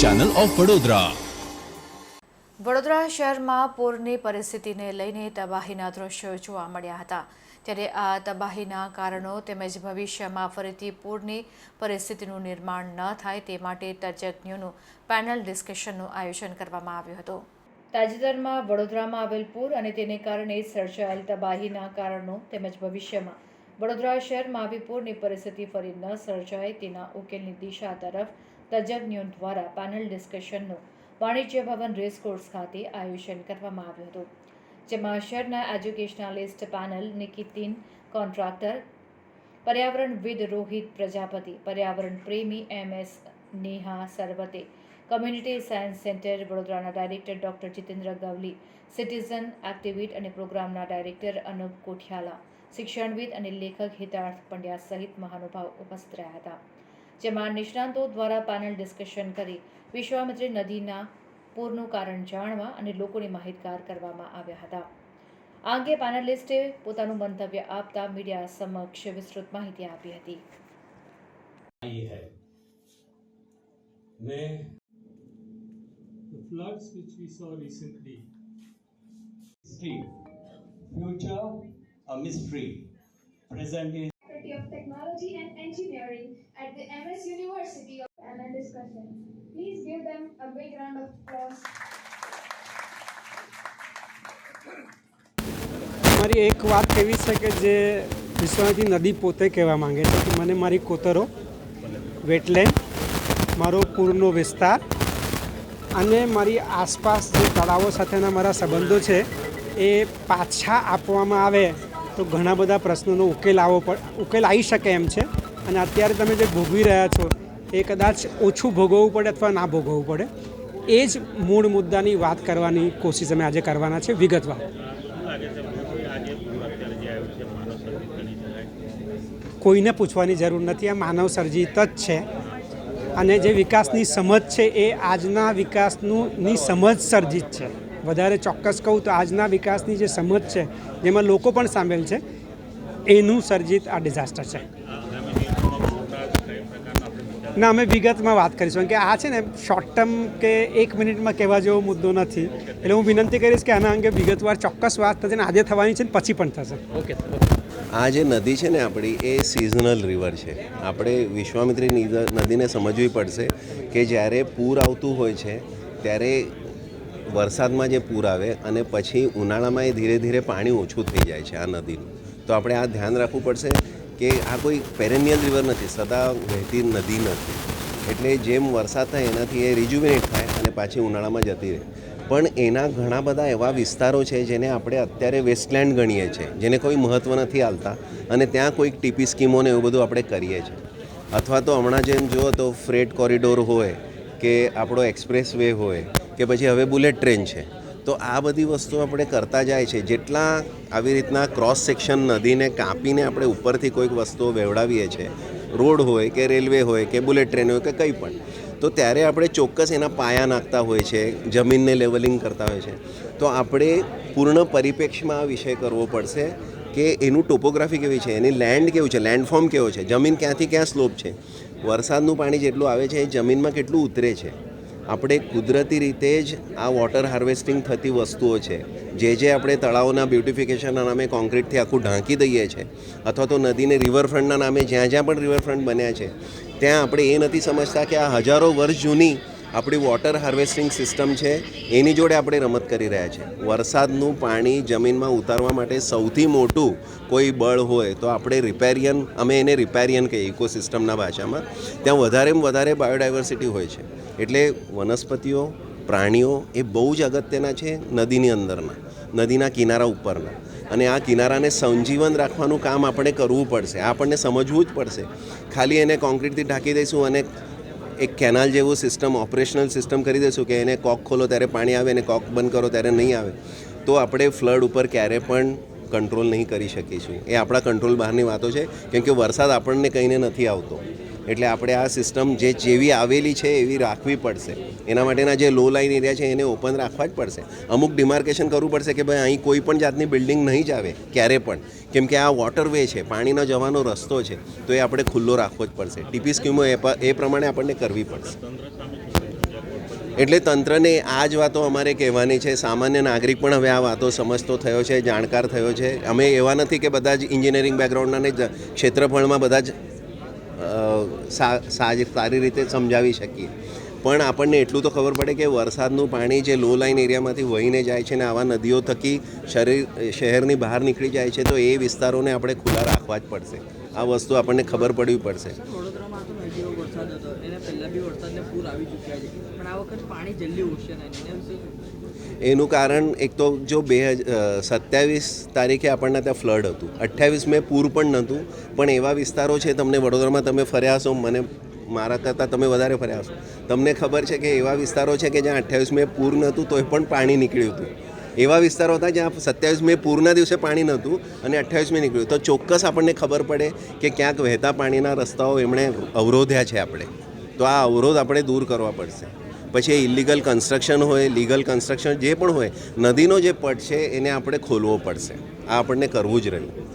Channel of Vadodara Vadodara શહેરમાં પૂરની પરિસ્થિતિને લઈને તબાહીના દ્રશ્યો જોવા મળ્યા હતા. ત્યારે આ તબાહીના કારણો તેમજ ભવિષ્યમાં ફરીથી પૂરની પરિસ્થિતિનું નિર્માણ ન થાય તે માટે તજજ્ઞોનું પેનલ ડિસ્કશનનું આયોજન કરવામાં આવ્યું હતું. તાજેતરમાં વડોદરામાં આવેલ પૂર અને તેને કારણે સર્જાયેલ તબાહીના કારણો તેમજ ભવિષ્યમાં વડોદરા શહેરમાં આવી પૂરની પરિસ્થિતિ ફરી ન સર્જાય તેના ઉકેલની દિશા તરફ તજજ્ઞો દ્વારા પેનલ ડિસ્કશનનું વાણિજ્ય ભવન રેસકોર્સ ખાતે આયોજન કરવામાં આવ્યું હતું, જેમાં શહેરના એજ્યુકેશનાલિસ્ટ પેનલ નિકિતિન કોન્ટ્રાક્ટર પર્યાવરણવિદ રોહિત, પ્રજાપતિ, પર્યાવરણ પ્રેમી M S Neha Sarwate community science centre વડોદરાના director doctor Jitendra Gawli citizen activist અને પ્રોગ્રામના ડાયરેક્ટર અનુપ કોઠિયાલા, શિક્ષણવિદ અને લેખક હિતાર્થ પંડ્યા સહિત મહાનુભાવ ઉપસ્થિત રહ્યા હતા. જેમાં નિષ્ણાંતો દ્વારા પેનલ ડિસ્કશન કરી વિશ્વામિત્રી નદીના પૂરનું કારણ જાણવા અને લોકોને માહિતગાર કરવામાં આવ્યા હતા. આ અંગે પેનલિસ્ટે પોતાનું મંતવ્ય આપતા મીડિયા સમક્ષ વિસ્તૃત માહિતી આપી હતી. Future a mystery. Present is of Technology and Engineering at the MS University of Panel Discussion. Please give them a big round of applause. મારી એક વાત એવી છે કે જે વિશ્વનાથી નદી પોતે કહેવા માંગે છે કે મને મારી કોતરો વેટલેન્ડ મારો પૂરનો વિસ્તાર અને મારી આસપાસ જે તળાવો સાથેના મારા સંબંધો છે એ પાછા આપવામાં આવે તો ઘણા બધા પ્રશ્નોનો ઉકેલ આવો પડ, ઉકેલ આવી શકે એમ છે. અને અત્યારે તમે જે ભોગવી રહ્યા છો, એ કદાચ ઓછું ભોગવવું પડે અથવા ના ભોગવવું પડે. એ જ મૂળ મુદ્દાની વાત કરવાની કોશિશ અમે આજે કરવાના છે વિગતવાર. કોઈને પૂછવાની જરૂર નથી, આ માનવ સર્જિત જ છે. અને જે વિકાસની સમજ છે, એ આજના વિકાસનું ની સમજ સર્જિત છે. વધારે ચોક્કસ કહું તો આજના વિકાસની જે સમજ છે જેમાં લોકો પણ સામેલ છે એનું સર્જિત આ ડિઝાસ્ટર છે. ના અમે વિગતમાં વાત કરીશું. કે આ છે ને શોર્ટ ટર્મ કે એક મિનિટમાં કહેવા જેવો મુદ્દો નથી. એટલે હું વિનંતી કરીશ કે આના અંગે વિગતવાર ચોક્કસ વાત થશે ને આજે થવાની છે ને પછી પણ થશે. ઓકે. આ જે નદી છે ને આપણી એ સિઝનલ રિવર છે. આપણે વિશ્વામિત્રી નદીને સમજવી પડશે કે જ્યારે પૂર આવતું હોય છે ત્યારે વરસાદમાં જે પૂર આવે અને પછી ઉનાળામાં એ ધીરે ધીરે પાણી ઓછું થઈ જાય છે આ નદીનું. તો આપણે આ ધ્યાન રાખવું પડશે કે આ કોઈ પેરેનિયલ રિવર નથી, સદા વહેતી નદી નથી. એટલે જેમ વરસાદ થાય એનાથી એ રિજુવિનેટ થાય અને પાછી ઉનાળામાં જતી રહે. પણ એના ઘણા બધા એવા વિસ્તારો છે જેને આપણે અત્યારે વેસ્ટલેન્ડ ગણીએ છીએ જેને કોઈ મહત્ત્વ નથી આલતા અને ત્યાં કોઈક ટીપી સ્કીમોને એવું બધું આપણે કરીએ છીએ અથવા તો હમણાં જેમ જુઓ તો ફ્રેટ કોરિડોર હોય કે આપણો એક્સપ્રેસ વે હોય કે પછી હવે બુલેટ ટ્રેન છે. તો આ બધી વસ્તુઓ આપણે કરતા જાય છે. જેટલા આવી રીતના ક્રોસ સેક્શન નદીને કાપીને આપણે ઉપરથી કોઈક વસ્તુઓ વેવડાવીએ છીએ રોડ હોય કે રેલવે હોય કે બુલેટ ટ્રેન હોય કે કંઈ પણ, તો ત્યારે આપણે ચોક્કસ એના પાયા નાખતા હોય છે, જમીનને લેવલિંગ કરતા હોય છે. તો આપણે પૂર્ણ પરિપ્રેક્ષમાં આ વિષય કરવો પડશે કે એનું ટોપોગ્રાફી કેવી છે, એની લેન્ડ કેવું છે લેન્ડફોર્મ કેવો છે, જમીન ક્યાંથી ક્યાં સ્લોપ છે. વરસાદનું પાણી જેટલું આવે છે, એ જમીનમાં કેટલું ઉતરે છે. આપણે કુદરતી રીતે જ આ વોટર હાર્વેસ્ટિંગ થતી વસ્તુઓ છે. જે જે આપણે તળાવોના બ્યુટિફિકેશનના નામે કોન્ક્રીટથી આખું ઢાંકી દઈએ છીએ અથવા તો નદીને રિવરફ્રન્ટના નામે જ્યાં જ્યાં પણ રિવરફ્રન્ટ બન્યા છે, ત્યાં આપણે એ નથી સમજતા કે આ હજારો વર્ષ જૂની આપણી વોટર હાર્વેસ્ટિંગ સિસ્ટમ છે, એની જોડે આપણે રમત કરી રહ્યા છે. વરસાદનું પાણી જમીનમાં ઉતારવા માટે સૌથી મોટું કોઈ બળ હોય તો આપણે રિપેરિયન અમે એને રિપેરિયન કહીએ ઇકોસિસ્ટમના ભાષામાં. ત્યાં વધારેમાં વધારે બાયોડાયવર્સિટી હોય છે. એટલે વનસ્પતિઓ, પ્રાણીઓ એ બહુ જ અગત્યના છે નદીની અંદરના, નદીના કિનારા ઉપરના. અને આ કિનારાને સંજીવન રાખવાનું કામ આપણે કરવું પડશે, આપણને સમજવું જ પડશે. ખાલી એને કોન્ક્રીટથી ઢાંકી દઈશું અને એક કેનાલ જેવું સિસ્ટમ, ઓપરેશનલ સિસ્ટમ કરી દઈશું કે એને કોક ખોલો ત્યારે પાણી આવે અને કોક બંધ કરો ત્યારે નહીં આવે. તો આપણે ફ્લડ ઉપર ક્યારે પણ કંટ્રોલ નહીં કરી શકીશું. એ આપણા કંટ્રોલ બહારની વાતો છે, કેમ કે વરસાદ આપણને કહીને નથી આવતો. એટલે આપણે આ સિસ્ટમ જે જેવી આવેલી છે એવી રાખવી પડશે. એના માટેના જે લો લાઇન એરિયા છે એને ઓપન રાખવા જ પડશે. અમુક ડિમાર્કેશન કરવું પડશે કે ભાઈ અહીં કોઈ પણ જાતની બિલ્ડિંગ નહીં જ આવે, ક્યારે પણ. કેમ કે આ વોટરવે છે, પાણીનો જવાનો રસ્તો છે, તો એ આપણે ખુલ્લો રાખવો જ પડશે. ટીપી સ્કીમો એ પ્રમાણે આપણને કરવી પડશે. એટલે તંત્રને આ જ વાતો અમારે કહેવાની છે. સામાન્ય નાગરિક પણ હવે આ વાતો સમજતો થયો છે, જાણકાર થયો છે. અમે એવા નથી કે બધા જ એન્જિનિયરિંગ બેકગ્રાઉન્ડના ક્ષેત્રફળમાં બધા જ સારી રીતે સમજાવી શકીએ. પણ આપણને એટલું તો ખબર પડે કે વરસાદનું પાણી જે લો લાઇન એરિયામાંથી વહીને જાય છે ને આવા નદીઓ થકી શરીર, શહેરની બહાર નીકળી જાય છે, તો એ વિસ્તારોને આપણે ખુલ્લા રાખવા જ પડશે. આ વસ્તુ આપણને ખબર પડવી પડશે. વરસાદ હતો. એના પહેલાં બી વરસાદને પૂર આવી ચૂક્યા છે. પણ આ વખત પાણી જલ્દી ઓછે એના વિશે? એનું કારણ એક તો જો બે સત્યાવીસ તારીખે આપણને ત્યાં ફ્લડ હતું. અઠ્યાવીસ મે પૂર પણ નહોતું, પણ એવા વિસ્તારો છે તમને વડોદરામાં તમે ફર્યા હશો, મને મારા કરતાં તમે વધારે ફર્યા હશો. તમને ખબર છે કે એવા વિસ્તારો છે કે જ્યાં અઠ્યાવીસ મે પૂર નહોતું, તોય પણ પાણી નીકળ્યું હતું. એવા વિસ્તારો હતા જ્યાં સત્યાવીસ મે પૂરના દિવસે પાણી નહોતું અને અઠ્યાવીસ મે નીકળ્યું. તો ચોક્કસ આપણને ખબર પડે કે ક્યાંક વહેતા પાણીના રસ્તાઓ એમણે અવરોધ્યા છે આપણે. તો આ અવરોધ આપણે દૂર કરવા પડશે. પછી એ ઇલીગલ કન્સ્ટ્રક્શન હોય લીગલ કન્સ્ટ્રક્શન જે પણ હોય, નદીનો જે પટ છે એને આપણે ખોલવો પડશે. આ આપણને કરવું જ રહ્યું.